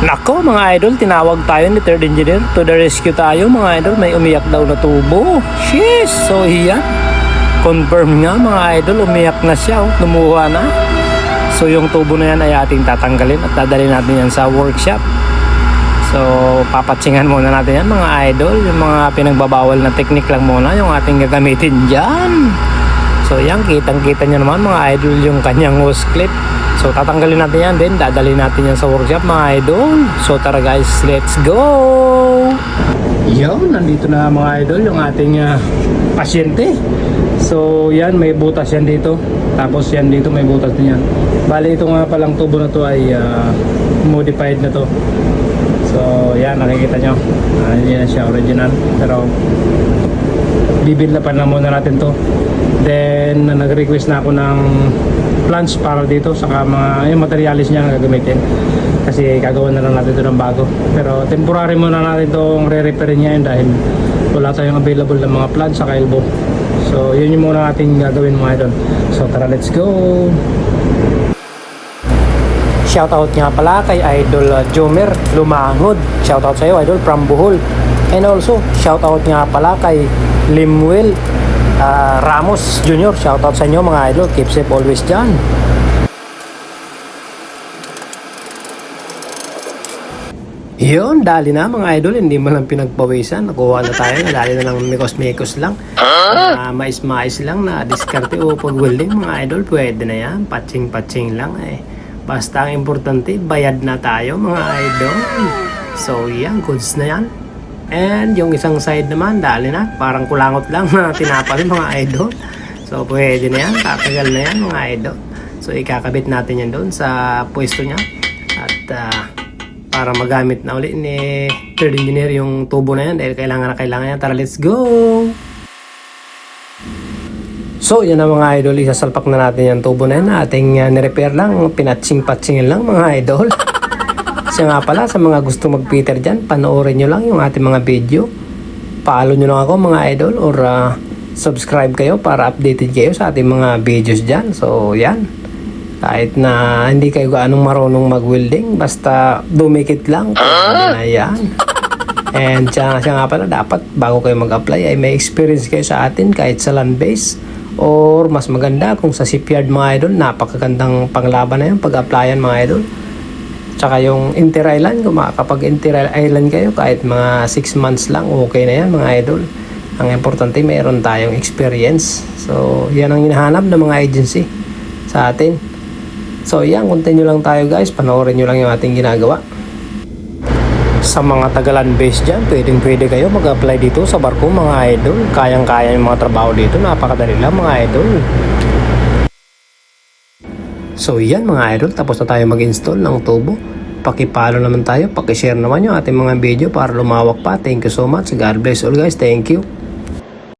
Nako mga idol, tinawag tayo ni third engineer to the rescue tayo mga idol. May umiyak daw na tubo. Sheesh! So yan. Confirm nga mga idol, umiyak na siya. Oh. Lumuha na. So yung tubo na yan ay ating tatanggalin at dadalhin natin yan sa workshop. So papatsingan muna natin yan mga idol. Yung mga pinagbabawal na technique lang muna yung ating gagamitin dyan. So yan, kitang-kita nyo naman mga idol yung kanyang hose clip. So tatanggalin natin yan din, dadalhin natin yan sa workshop mga idol. So tara guys, let's go! Yo, nandito na mga idol yung ating ah, pasyente. So yan, may butas yan dito. Tapos yan dito may butas din yan. Bali ito nga palang tubo na to ay ah, modified na to. So yan, nakikita nyo. Ah, hindi siya original. Pero bibuild na pa na muna natin to. Then nag-request na ako ng plans para dito saka mga yung materialis niya na gagamitin. Kasi gagawa na lang natin ito ng bago. Pero temporary muna natin itong re-repair niya yun dahil wala tayong available ng mga plans sa elbow so yun yung muna natin gagawin mga idol. So tara let's go! Shoutout nga pala kay Idol Jomer Lumangod. Shoutout sa iyo Idol from Bohol. And also shoutout nga pala kay Limwell uh, Ramos Jr. Shoutout sa inyo mga idol. Keep safe always dyan. Yun, dali na mga idol, hindi mo lang pinagpawisan. Nakuha na tayo, dali na lang mikos-mikos lang. Uh, mais-mais lang na diskarte o pag-welding mga idol, pwede na yan. Patching-patching lang eh. Basta ang importante, bayad na tayo mga idol. So yan, goods na yan. And yung isang side naman, dali na. Parang kulangot lang na tinapal mga idol. So pwede na yan, tatagal na yan mga idol. So ikakabit natin yan doon sa pwesto niya. At ah, para magamit na uli ni third engineer yung tubo na yan dahil kailangan na kailangan yan. Tara, let's go! So, yan na mga idol, isasalpak na natin yung tubo na yan. Ating uh, nirepair lang, pinatsing-patsingin lang mga idol. Siya nga pala, sa mga gusto mag-Peter dyan, panoorin nyo lang yung ating mga video. Follow nyo lang ako mga idol or uh, subscribe kayo para updated kayo sa ating mga videos dyan. So, yan. Kahit na hindi kayo gaanong marunong mag-welding, basta dumikit lang. Pwede na yan. And siya, siya nga pala, dapat bago kayo mag-apply ay may experience kayo sa atin kahit sa land base or mas maganda kung sa shipyard mga idol, napakagandang panglaban na yun pag-applyan mga idol. Tsaka yung inter-island, kung makakapag inter-island kayo kahit mga 6 months lang, okay na yan mga idol. Ang importante, mayroon tayong experience. So, yan ang hinahanap ng mga agency sa atin. So, yan, continue lang tayo guys. Panoorin nyo lang yung ating ginagawa. Sa mga tagalan base dyan, pwedeng pwede kayo mag-apply dito sa barko mga idol. Kayang-kaya yung mga trabaho dito, napakadali lang mga idol. So yan mga idol, tapos na tayo mag-install ng tubo. Pakipalo naman tayo, pakishare naman yung ating mga video para lumawak pa. Thank you so much. God bless all guys. Thank you.